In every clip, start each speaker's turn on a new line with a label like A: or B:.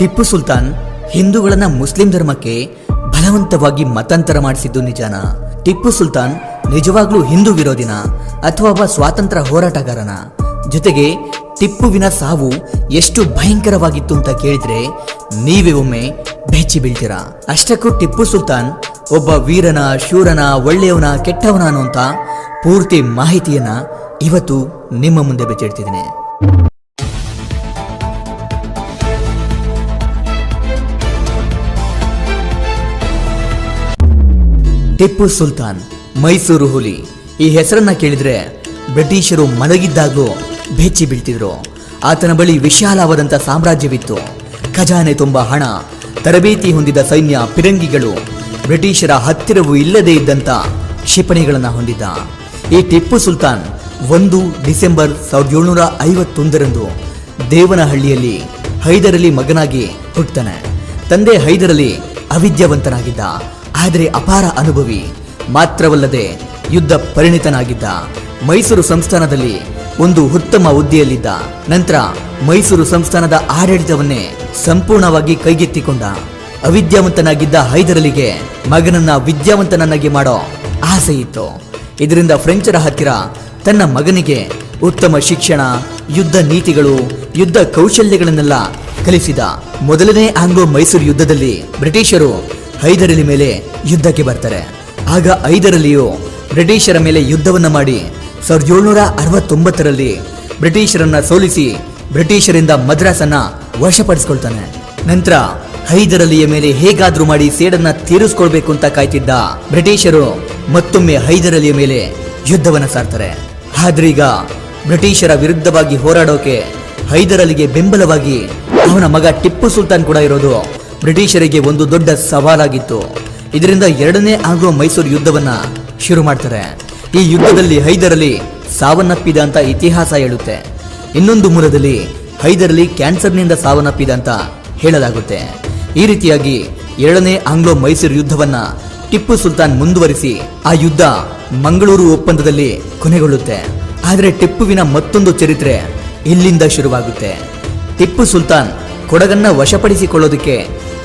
A: Tipu Sultan ಹಿಂದೂಗಳನ್ನ Muslim ಧರ್ಮಕ್ಕೆ ಬಲವಂತವಾಗಿ ಮತಾಂತರ ಮಾಡಿಸಿದ್ದು ನಿಜಾನ. ಟಿಪ್ಪು ಸುಲ್ತಾನ್ ನಿಜವಾಗ್ಲೂ ಹಿಂದೂ ವಿರೋಧಿನ ಅಥವಾ ಒಬ್ಬ ಸ್ವಾತಂತ್ರ್ಯ ಹೋರಾಟಗಾರನ. ಜೊತೆಗೆ ಟಿಪ್ಪುವಿನ ಸಾವು ಎಷ್ಟು ಭಯಂಕರವಾಗಿತ್ತು ಅಂತ ಕೇಳಿದ್ರೆ ನೀವೇ ಒಮ್ಮೆ ಬೆಚ್ಚಿ ಬೀಳ್ತೀರಾ. ಅಷ್ಟಕ್ಕೂ ಟಿಪ್ಪು ಸುಲ್ತಾನ್ ಒಬ್ಬ ವೀರನ, ಶೂರನ, ಒಳ್ಳೆಯವನ, ಕೆಟ್ಟವನ ಅನ್ನುವಂಥ ಪೂರ್ತಿ ಮಾಹಿತಿಯನ್ನ ಇವತ್ತು ನಿಮ್ಮ ಮುಂದೆ ಬೆಚ್ಚಿಡ್ತಿದ್ದೀನಿ ಟಿಪ್ಪು ಸುಲ್ತಾನ್, ಮೈಸೂರು ಹುಲಿ. ಈ ಹೆಸರನ್ನ ಕೇಳಿದ್ರೆ ಬ್ರಿಟಿಷರು ಮಲಗಿದ್ದಾಗಲೂ ಬೆಚ್ಚಿ ಬೀಳ್ತಿದ್ರು. ಆತನ ಬಳಿ ವಿಶಾಲವಾದಂಥ ಸಾಮ್ರಾಜ್ಯವಿತ್ತು. ಖಜಾನೆ ತುಂಬ ಹಣ, ತರಬೇತಿ ಹೊಂದಿದ ಸೈನ್ಯ ಪಿರಂಗಿಗಳು, ಬ್ರಿಟಿಷರ ಹತ್ತಿರವೂ ಇಲ್ಲದೇ ಇದ್ದಂಥ ಕ್ಷಿಪಣಿಗಳನ್ನು ಹೊಂದಿದ್ದ. ಈ ಟಿಪ್ಪು ಸುಲ್ತಾನ್ ಒಂದು ಡಿಸೆಂಬರ್ ಸಾವಿರದ ಏಳ್ನೂರ ಐವತ್ತೊಂದರಂದು ದೇವನಹಳ್ಳಿಯಲ್ಲಿ ಹೈದರಲಿ ಮಗನಾಗಿ ಹುಟ್ಟುತ್ತಾನೆ ತಂದೆ ಹೈದರಲಿ ಅವಿದ್ಯಾವಂತನಾಗಿದ್ದ. ಆದರೆ ಅಪಾರ ಅನುಭವಿ. ಮಾತ್ರವಲ್ಲದೆ ಯುದ್ಧ ಪರಿಣಿತನಾಗಿದ್ದ. ಮೈಸೂರು ಸಂಸ್ಥಾನದಲ್ಲಿ ಒಂದು ಉತ್ತಮ ಹುದ್ದೆಯಲ್ಲಿದ್ದ. ನಂತರ ಮೈಸೂರು ಸಂಸ್ಥಾನದ ಆಡಳಿತವನ್ನೇ ಸಂಪೂರ್ಣವಾಗಿ ಕೈಗೆತ್ತಿಕೊಂಡ. ಅವಿದ್ಯಾವಂತನಾಗಿದ್ದ ಹೈದರಲಿಗೆ ಮಗನನ್ನ ವಿದ್ಯಾವಂತನನ್ನಾಗಿ ಮಾಡೋ ಆಸೆ ಇತ್ತು. ಇದರಿಂದ ಫ್ರೆಂಚರ ಹತ್ತಿರ ತನ್ನ ಮಗನಿಗೆ ಉತ್ತಮ ಶಿಕ್ಷಣ, ಯುದ್ಧ ನೀತಿಗಳು, ಯುದ್ಧ ಕೌಶಲ್ಯಗಳನ್ನೆಲ್ಲ ಕಲಿಸಿದ. ಮೊದಲನೇ ಆಂಗ್ಲೋ ಮೈಸೂರು ಯುದ್ಧದಲ್ಲಿ ಬ್ರಿಟಿಷರು ಹೈದರಲಿ ಮೇಲೆ ಯುದ್ಧಕ್ಕೆ ಬರ್ತಾರೆ. ಆಗ ಐದರಲ್ಲಿಯೂ ಬ್ರಿಟಿಷರ ಮೇಲೆ ಯುದ್ಧವನ್ನ ಮಾಡಿ ಸಾವಿರದ ಏಳ್ನೂರ ಅರವತ್ತೊಂಬತ್ತರಲ್ಲಿ ಬ್ರಿಟಿಷರನ್ನ ಸೋಲಿಸಿ ಬ್ರಿಟಿಷರಿಂದ ಮದ್ರಾಸನ್ನ ವಶಪಡಿಸ್ಕೊಳ್ತಾನೆ. ನಂತರ ಹೈದರಲಿಯ ಮೇಲೆ ಹೇಗಾದ್ರೂ ಮಾಡಿ ಸೇಡನ್ನ ತೀರಿಸ್ಕೊಳ್ಬೇಕು ಅಂತ ಕಾಯ್ತಿದ್ದ ಬ್ರಿಟಿಷರು ಮತ್ತೊಮ್ಮೆ ಹೈದರಲಿಯ ಮೇಲೆ ಯುದ್ಧವನ್ನ ಸಾರ್ತಾರೆ. ಆದ್ರೀಗ ಬ್ರಿಟಿಷರ ವಿರುದ್ಧವಾಗಿ ಹೋರಾಡೋಕೆ ಹೈದರಲಿಗೆ ಬೆಂಬಲವಾಗಿ ಅವನ ಮಗ ಟಿಪ್ಪು ಸುಲ್ತಾನ್ ಕೂಡ ಇರೋದು ಬ್ರಿಟಿಷರಿಗೆ ಒಂದು ದೊಡ್ಡ ಸವಾಲಾಗಿತ್ತು. ಇದರಿಂದ ಎರಡನೇ ಆಂಗ್ಲೋ ಮೈಸೂರು ಯುದ್ಧವನ್ನ ಶುರು ಮಾಡ್ತಾರೆ. ಈ ಯುದ್ಧದಲ್ಲಿ ಹೈದರಲಿ ಸಾವನ್ನಪ್ಪಿದ ಅಂತ ಇತಿಹಾಸ ಹೇಳುತ್ತೆ. ಇನ್ನೊಂದು ಮೂಲದಲ್ಲಿ ಹೈದರಲಿ ಕ್ಯಾನ್ಸರ್ನಿಂದ ಸಾವನ್ನಪ್ಪಿದ ಅಂತ ಹೇಳಲಾಗುತ್ತೆ. ಈ ರೀತಿಯಾಗಿ ಎರಡನೇ ಆಂಗ್ಲೋ ಮೈಸೂರು ಯುದ್ಧವನ್ನ ಟಿಪ್ಪು ಸುಲ್ತಾನ್ ಮುಂದುವರಿಸಿ ಆ ಯುದ್ಧ ಮಂಗಳೂರು ಒಪ್ಪಂದದಲ್ಲಿ ಕೊನೆಗೊಳ್ಳುತ್ತೆ. ಆದರೆ ಟಿಪ್ಪುವಿನ ಮತ್ತೊಂದು ಚರಿತ್ರೆ ಇಲ್ಲಿಂದ ಶುರುವಾಗುತ್ತೆ. ಟಿಪ್ಪು ಸುಲ್ತಾನ್ ಕೊಡಗನ್ನ ವಶಪಡಿಸಿಕೊಳ್ಳೋದಕ್ಕೆ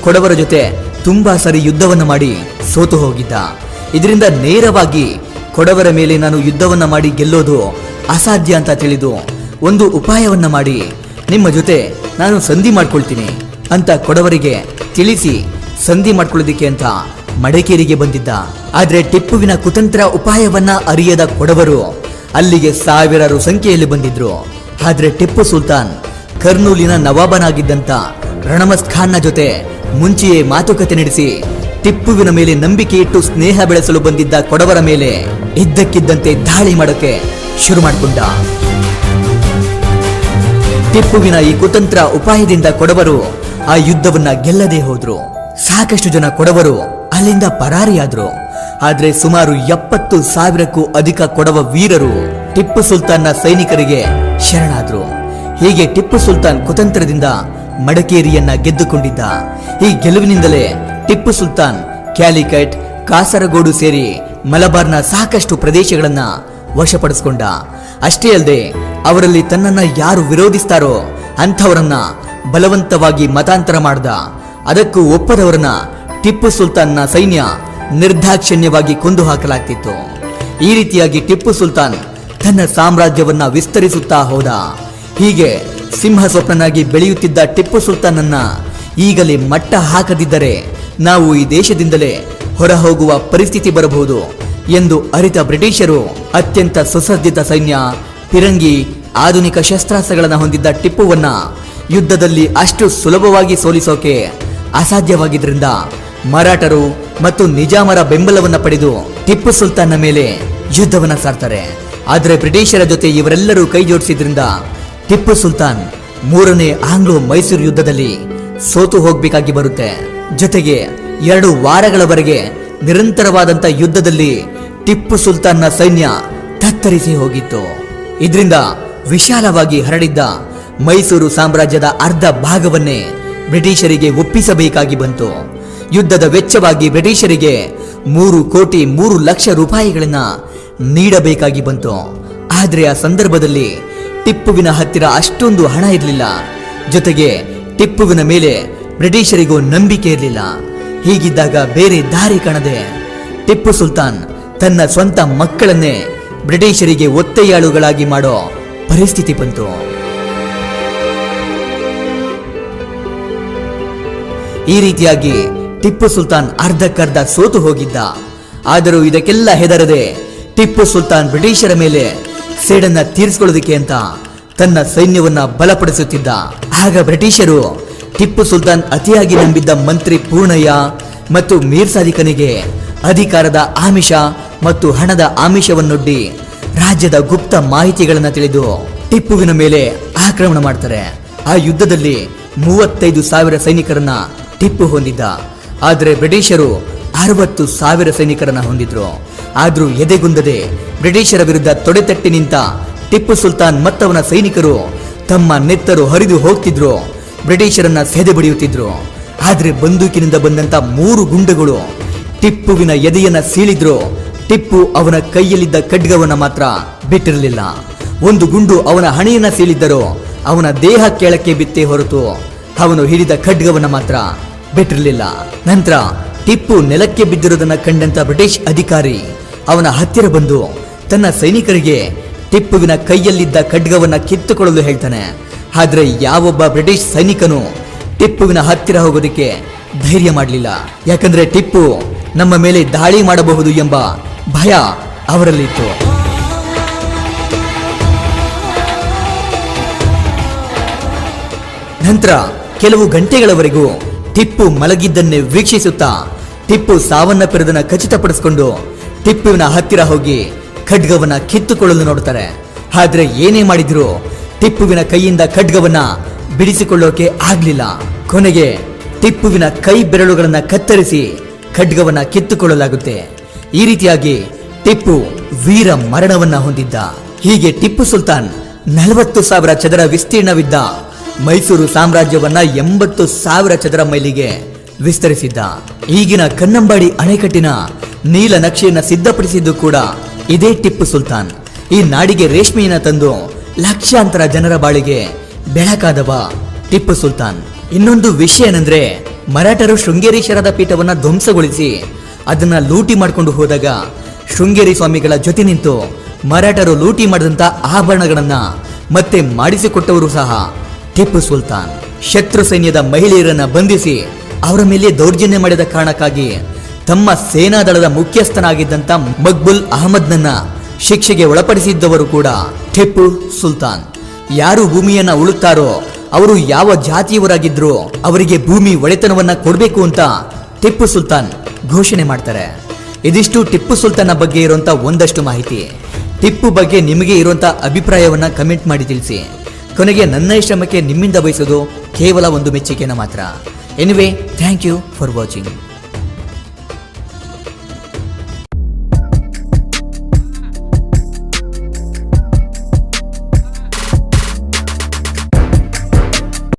A: ಕೊಡವರ ಜೊತೆ ತುಂಬಾ ಸರಿ ಯುದ್ಧವನ್ನ ಮಾಡಿ ಸೋತು ಹೋಗಿದ್ದ. ಇದರಿಂದ ನೇರವಾಗಿ ಕೊಡವರ ಮೇಲೆ ನಾನು ಯುದ್ಧವನ್ನ ಮಾಡಿ ಗೆಲ್ಲೋದು ಅಸಾಧ್ಯ ಅಂತ ತಿಳಿದು ಒಂದು ಉಪಾಯವನ್ನ ಮಾಡಿ ನಿಮ್ಮ ಜೊತೆ ನಾನು ಸಂಧಿ ಮಾಡ್ಕೊಳ್ತೀನಿ ಅಂತ ಕೊಡವರಿಗೆ ತಿಳಿಸಿ ಸಂಧಿ ಮಾಡ್ಕೊಳ್ಳೋದಿಕ್ಕೆ ಅಂತ ಮಡಿಕೇರಿಗೆ ಬಂದಿದ್ದ. ಆದ್ರೆ ಟಿಪ್ಪುವಿನ ಕುತಂತ್ರ ಉಪಾಯವನ್ನ ಅರಿಯದ ಕೊಡವರು ಅಲ್ಲಿಗೆ ಸಾವಿರಾರು ಸಂಖ್ಯೆಯಲ್ಲಿ ಬಂದಿದ್ರು. ಆದ್ರೆ ಟಿಪ್ಪು ಸುಲ್ತಾನ್ ಕರ್ನೂಲಿನ ನವಾಬನಾಗಿದ್ದಂತ ರಣಮಸ್ ಖಾನ್ನ ಜೊತೆ ಮುಂಚೆಯೇ ಮಾತುಕತೆ ನಡೆಸಿ ಟಿಪ್ಪುವಿನ ಮೇಲೆ ನಂಬಿಕೆ ಇಟ್ಟು ಸ್ನೇಹ ಬೆಳೆಸಲು ಬಂದಿದ್ದ ಕೊಡವರ ಮೇಲೆ ಇದ್ದಕ್ಕಿದ್ದಂತೆ ದಾಳಿ ಮಾಡೋಕೆ ಶುರು ಮಾಡಿಕೊಂಡ. ಟಿಪ್ಪುವಿನ ಈ ಕುತಂತ್ರ ಉಪಾಯದಿಂದ ಕೊಡವರು ಆ ಯುದ್ಧವನ್ನ ಗೆಲ್ಲದೆ ಹೋದ್ರು. ಸಾಕಷ್ಟು ಜನ ಕೊಡವರು ಅಲ್ಲಿಂದ ಪರಾರಿಯಾದ್ರು. ಆದ್ರೆ ಸುಮಾರು ಎಪ್ಪತ್ತು ಸಾವಿರಕ್ಕೂ ಅಧಿಕ ಕೊಡವ ವೀರರು ಟಿಪ್ಪು ಸುಲ್ತಾನ್ನ ಸೈನಿಕರಿಗೆ ಶರಣಾದ್ರು. ಹೀಗೆ ಟಿಪ್ಪು ಸುಲ್ತಾನ್ ಕುತಂತ್ರದಿಂದ ಮಡಕೇರಿಯನ್ನ ಗೆದ್ದುಕೊಂಡಿದ್ದ. ಈ ಗೆಲುವಿನಿಂದಲೇ ಟಿಪ್ಪು ಸುಲ್ತಾನ್, ಕ್ಯಾಲಿಕಟ್, ಕಾಸರಗೋಡು ಸೇರಿ ಮಲಬಾರ್ನ ಸಾಕಷ್ಟು ಪ್ರದೇಶಗಳನ್ನ ವಶಪಡಿಸಿಕೊಂಡ. ಅಷ್ಟೇ ಅಲ್ಲದೆ, ಅವರಲ್ಲಿ ತನ್ನನ್ನ ಯಾರು ವಿರೋಧಿಸ್ತಾರೋ ಅಂಥವರನ್ನ ಬಲವಂತವಾಗಿ ಮತಾಂತರ ಮಾಡ್ದ. ಅದಕ್ಕೂ ಒಪ್ಪದವರನ್ನ ಟಿಪ್ಪು ಸುಲ್ತಾನ್ನ ಸೈನ್ಯ ನಿರ್ದಾಕ್ಷಿಣ್ಯವಾಗಿ ಕೊಂದು ಹಾಕಲಾಗ್ತಿತ್ತು ಈ ರೀತಿಯಾಗಿ ಟಿಪ್ಪು ಸುಲ್ತಾನ್ ತನ್ನ ಸಾಮ್ರಾಜ್ಯವನ್ನ ವಿಸ್ತರಿಸುತ್ತಾ ಹೋದ. ಹೀಗೆ ಸಿಂಹ ಸ್ವಪ್ನನಾಗಿ ಬೆಳೆಯುತ್ತಿದ್ದ ಟಿಪ್ಪು ಸುಲ್ತಾನನ್ನ ಈಗಲೇ ಮಟ್ಟ ಹಾಕದಿದ್ದರೆ ನಾವು ಈ ದೇಶದಿಂದಲೇ ಹೊರ ಹೋಗುವ ಪರಿಸ್ಥಿತಿ ಬರಬಹುದು ಎಂದು ಅರಿತ ಬ್ರಿಟಿಷರು ಅತ್ಯಂತ ಸುಸಜ್ಜಿತ ಸೈನ್ಯ ಫಿರಂಗಿ ಆಧುನಿಕ ಶಸ್ತ್ರಾಸ್ತ್ರಗಳನ್ನು ಹೊಂದಿದ್ದ ಟಿಪ್ಪುವನ್ನ ಯುದ್ಧದಲ್ಲಿ ಅಷ್ಟು ಸುಲಭವಾಗಿ ಸೋಲಿಸೋಕೆ ಅಸಾಧ್ಯವಾಗಿದ್ದರಿಂದ ಮರಾಠರು ಮತ್ತು ನಿಜಾಮರ ಬೆಂಬಲವನ್ನು ಪಡೆದು ಟಿಪ್ಪು ಸುಲ್ತಾನ್ನ ಮೇಲೆ ಯುದ್ಧವನ್ನ ಸಾರ್ತಾರೆ. ಆದರೆ ಬ್ರಿಟಿಷರ ಜೊತೆ ಇವರೆಲ್ಲರೂ ಕೈ ಜೋಡಿಸಿದ್ರಿಂದ ಟಿಪ್ಪು ಸುಲ್ತಾನ್ ಮೂರನೇ ಆಂಗ್ಲೋ ಮೈಸೂರು ಯುದ್ಧದಲ್ಲಿ ಸೋತು ಹೋಗ್ಬೇಕಾಗಿ ಬರುತ್ತೆ. ಜೊತೆಗೆ ಎರಡು ವಾರಗಳವರೆಗೆ ನಿರಂತರವಾದಂತ ಯುದ್ಧದಲ್ಲಿ ಟಿಪ್ಪು ಸುಲ್ತಾನ್ನ ಸೈನ್ಯ ತತ್ತರಿಸಿ ಹೋಗಿತ್ತು. ಇದರಿಂದ ವಿಶಾಲವಾಗಿ ಹರಡಿದ್ದ ಮೈಸೂರು ಸಾಮ್ರಾಜ್ಯದ ಅರ್ಧ ಭಾಗವನ್ನೇ ಬ್ರಿಟಿಷರಿಗೆ ಒಪ್ಪಿಸಬೇಕಾಗಿ ಬಂತು. ಯುದ್ಧದ ವೆಚ್ಚವಾಗಿ ಬ್ರಿಟಿಷರಿಗೆ ಮೂರು ಕೋಟಿ ಮೂರು ಲಕ್ಷ ರೂಪಾಯಿಗಳನ್ನ ನೀಡಬೇಕಾಗಿ ಬಂತು. ಆದರೆ ಆ ಸಂದರ್ಭದಲ್ಲಿ ಟಿಪ್ಪುವಿನ ಹತ್ತಿರ ಅಷ್ಟೊಂದು ಹಣ ಇರಲಿಲ್ಲ. ಜೊತೆಗೆ ಟಿಪ್ಪುವಿನ ಮೇಲೆ ಬ್ರಿಟಿಷರಿಗೂ ನಂಬಿಕೆ ಇರಲಿಲ್ಲ. ಹೀಗಿದ್ದಾಗ ಬೇರೆ ದಾರಿ ಕಾಣದೆ ಟಿಪ್ಪು ಸುಲ್ತಾನ್ ತನ್ನ ಸ್ವಂತ ಮಕ್ಕಳನ್ನೇ ಬ್ರಿಟಿಷರಿಗೆ ಒತ್ತೆಯಾಳುಗಳಾಗಿ ಮಾಡೋ ಪರಿಸ್ಥಿತಿ ಬಂತು. ಈ ರೀತಿಯಾಗಿ ಟಿಪ್ಪು ಸುಲ್ತಾನ್ ಅರ್ಧಕ್ಕರ್ಧ ಸೋತು ಹೋಗಿದ್ದ. ಆದರೂ ಇದಕ್ಕೆಲ್ಲ ಹೆದರದೆ ಟಿಪ್ಪು ಸುಲ್ತಾನ್ ಬ್ರಿಟಿಷರ ಮೇಲೆ ಸೇಡನ್ನ ತೀರಿಸಿಕೊಳ್ಳೋದಕ್ಕೆ ಅಂತ ತನ್ನ ಸೈನ್ಯವನ್ನ ಬಲಪಡಿಸುತ್ತಿದ್ದ. ಆಗ ಬ್ರಿಟಿಷರು ಟಿಪ್ಪು ಸುಲ್ತಾನ್ ಅತಿಯಾಗಿ ನಂಬಿದ್ದ ಮಂತ್ರಿ ಪೂರ್ಣಯ್ಯ ಮತ್ತು ಮೀರ್ ಸಾದಿಕನಿಗೆ ಅಧಿಕಾರದ ಆಮಿಷ ಮತ್ತು ಹಣದ ಆಮಿಷವನ್ನೊಡ್ಡಿ ರಾಜ್ಯದ ಗುಪ್ತ ಮಾಹಿತಿಗಳನ್ನು ತಿಳಿದು ಟಿಪ್ಪುವಿನ ಮೇಲೆ ಆಕ್ರಮಣ ಮಾಡ್ತಾರೆ. ಆ ಯುದ್ಧದಲ್ಲಿ ಮೂವತ್ತೈದು ಸಾವಿರ ಸೈನಿಕರನ್ನ ಟಿಪ್ಪು ಹೊಂದಿದ್ದ. ಆದರೆ ಬ್ರಿಟಿಷರು ಅರವತ್ತು ಸಾವಿರ ಸೈನಿಕರನ್ನ ಹೊಂದಿದ್ರು. ಆದ್ರೂ ಎದೆಗುಂದದೆ ಬ್ರಿಟಿಷರ ವಿರುದ್ಧ ತೊಡೆತಟ್ಟಿ ನಿಂತ ಟಿಪ್ಪು ಸುಲ್ತಾನ್ ಮತ್ತವನ ಸೈನಿಕರು ತಮ್ಮ ನೆತ್ತರು ಹರಿದು ಹೋಗ್ತಿದ್ರು. ಬ್ರಿಟಿಷರನ್ನ ಸೆದೆ ಬಡಿಯುತ್ತಿದ್ರು. ಆದ್ರೆ ಬಂದೂಕಿನಿಂದ ಬಂದಂತ ಮೂರು ಗುಂಡುಗಳು ಟಿಪ್ಪುವಿನ ಎದೆಯನ್ನ ಸೀಳಿದ್ರು. ಟಿಪ್ಪು ಅವನ ಕೈಯಲ್ಲಿದ್ದ ಖಡ್ಗವನ್ನ ಮಾತ್ರ ಬಿಟ್ಟಿರಲಿಲ್ಲ. ಒಂದು ಗುಂಡು ಅವನ ಹಣೆಯನ್ನ ಸೀಳಿದ್ದರು ಅವನ ದೇಹ ಕೆಳಕ್ಕೆ ಬಿತ್ತೇ ಹೊರತು ಅವನು ಹಿಡಿದ ಖಡ್ಗವನ್ನ ಮಾತ್ರ ಬಿಟ್ಟಿರಲಿಲ್ಲ. ನಂತರ ಟಿಪ್ಪು ನೆಲಕ್ಕೆ ಬಿದ್ದಿರೋದನ್ನ ಕಂಡಂತ ಬ್ರಿಟಿಷ್ ಅಧಿಕಾರಿ ಅವನ ಹತ್ತಿರ ಬಂದು ತನ್ನ ಸೈನಿಕರಿಗೆ ಟಿಪ್ಪುವಿನ ಕೈಯಲ್ಲಿದ್ದ ಖಡ್ಗವನ್ನ ಕಿತ್ತುಕೊಳ್ಳಲು ಹೇಳ್ತಾನೆ. ಆದ್ರೆ ಯಾವೊಬ್ಬ ಬ್ರಿಟಿಷ್ ಸೈನಿಕನು ಟಿಪ್ಪುವಿನ ಹತ್ತಿರ ಹೋಗೋದಕ್ಕೆ ಧೈರ್ಯ ಮಾಡಲಿಲ್ಲ. ಯಾಕಂದ್ರೆ ಟಿಪ್ಪು ನಮ್ಮ ಮೇಲೆ ದಾಳಿ ಮಾಡಬಹುದು ಎಂಬ ಭಯ ಅವರಲ್ಲಿತ್ತು. ನಂತರ ಕೆಲವು ಗಂಟೆಗಳವರೆಗೂ ಟಿಪ್ಪು ಮಲಗಿದ್ದನ್ನೇ ವೀಕ್ಷಿಸುತ್ತಾ ಟಿಪ್ಪು ಸಾವನ್ನಪ್ಪಿರೋದನ್ನ ಖಚಿತಪಡಿಸಿಕೊಂಡು ಟಿಪ್ಪುವಿನ ಹತ್ತಿರ ಹೋಗಿ ಖಡ್ಗವನ್ನ ಕಿತ್ತುಕೊಳ್ಳಲು ನೋಡ್ತಾರೆ ಆದ್ರೆ ಏನೇ ಮಾಡಿದ್ರು ಟಿಪ್ಪುವಿನ ಕೈಯಿಂದ ಖಡ್ಗವನ್ನ ಬಿಡಿಸಿಕೊಳ್ಳೋಕೆ ಆಗ್ಲಿಲ್ಲ. ಕೊನೆಗೆ ಟಿಪ್ಪುವಿನ ಕೈ ಬೆರಳುಗಳನ್ನ ಕತ್ತರಿಸಿ ಖಡ್ಗವನ್ನ ಕಿತ್ತುಕೊಳ್ಳಲಾಗುತ್ತೆ. ಈ ರೀತಿಯಾಗಿ ಟಿಪ್ಪು ವೀರ ಮರಣವನ್ನ ಹೊಂದಿದ್ದ. ಹೀಗೆ ಟಿಪ್ಪು ಸುಲ್ತಾನ್ ನಲವತ್ತು ಸಾವಿರ ಚದರ ವಿಸ್ತೀರ್ಣವಿದ್ದ ಮೈಸೂರು ಸಾಮ್ರಾಜ್ಯವನ್ನ ಎಂಬತ್ತು ಸಾವಿರ ಚದರ ಮೈಲಿಗೆ ವಿಸ್ತರಿಸಿದ್ದ. ಈಗಿನ ಕನ್ನಂಬಾಡಿ ಅಣೆಕಟ್ಟಿನ ನೀಲ ನಕ್ಷೆಯನ್ನ ಸಿದ್ಧಪಡಿಸಿದ್ದು ಕೂಡ ಇದೇ ಟಿಪ್ಪು ಸುಲ್ತಾನ್. ಈ ನಾಡಿಗೆ ರೇಷ್ಮೆಯನ್ನ ತಂದು ಲಕ್ಷಾಂತರ ಜನರ ಬಾಳಿಗೆ ಬೆಳಕಾದವ ಟಿಪ್ಪು ಸುಲ್ತಾನ್. ಇನ್ನೊಂದು ವಿಷಯ ಏನಂದ್ರೆ, ಮರಾಠರು ಶೃಂಗೇರಿ ಶರದ ಪೀಠವನ್ನ ಧ್ವಂಸಗೊಳಿಸಿ ಅದನ್ನ ಲೂಟಿ ಮಾಡ್ಕೊಂಡು ಹೋದಾಗ ಶೃಂಗೇರಿ ಸ್ವಾಮಿಗಳ ಜೊತೆ ನಿಂತು ಮರಾಠರು ಲೂಟಿ ಮಾಡಿದಂತ ಆಭರಣಗಳನ್ನ ಮತ್ತೆ ಮಾಡಿಸಿಕೊಟ್ಟವರು ಸಹ ಟಿಪ್ಪು ಸುಲ್ತಾನ್. ಶತ್ರು ಸೈನ್ಯದ ಮಹಿಳೆಯರನ್ನ ಬಂಧಿಸಿ ಅವರ ಮೇಲೆ ದೌರ್ಜನ್ಯ ಮಾಡಿದ ಕಾರಣಕ್ಕಾಗಿ ತಮ್ಮ ಸೇನಾದಳದ ಮುಖ್ಯಸ್ಥನಾಗಿದ್ದಂತ ಮಕ್ಬುಲ್ ಅಹಮದ್ನನ್ನ ಶಿಕ್ಷೆಗೆ ಒಳಪಡಿಸಿದ್ದವರು ಕೂಡ ಟಿಪ್ಪು ಸುಲ್ತಾನ್. ಯಾರು ಭೂಮಿಯನ್ನ ಉಳುತ್ತಾರೋ, ಅವರು ಯಾವ ಜಾತಿಯವರಾಗಿದ್ರು ಅವರಿಗೆ ಭೂಮಿ ಒಡೆತನವನ್ನ ಕೊಡಬೇಕು ಅಂತ ಟಿಪ್ಪು ಸುಲ್ತಾನ್ ಘೋಷಣೆ ಮಾಡ್ತಾರೆ. ಇದಿಷ್ಟು ಟಿಪ್ಪು ಸುಲ್ತಾನ್ ಬಗ್ಗೆ ಇರುವಂತ ಒಂದಷ್ಟು ಮಾಹಿತಿ. ಟಿಪ್ಪು ಬಗ್ಗೆ ನಿಮಗೆ ಇರುವಂತ ಅಭಿಪ್ರಾಯವನ್ನ ಕಮೆಂಟ್ ಮಾಡಿ ತಿಳಿಸಿ. ಕೊನೆಗೆ ನನ್ನ ಶ್ರಮಕ್ಕೆ ನಿಮ್ಮಿಂದ ಬಯಸೋದು ಕೇವಲ ಒಂದು ಮೆಚ್ಚುಗೆನ ಮಾತ್ರ. Anyway thank you for watching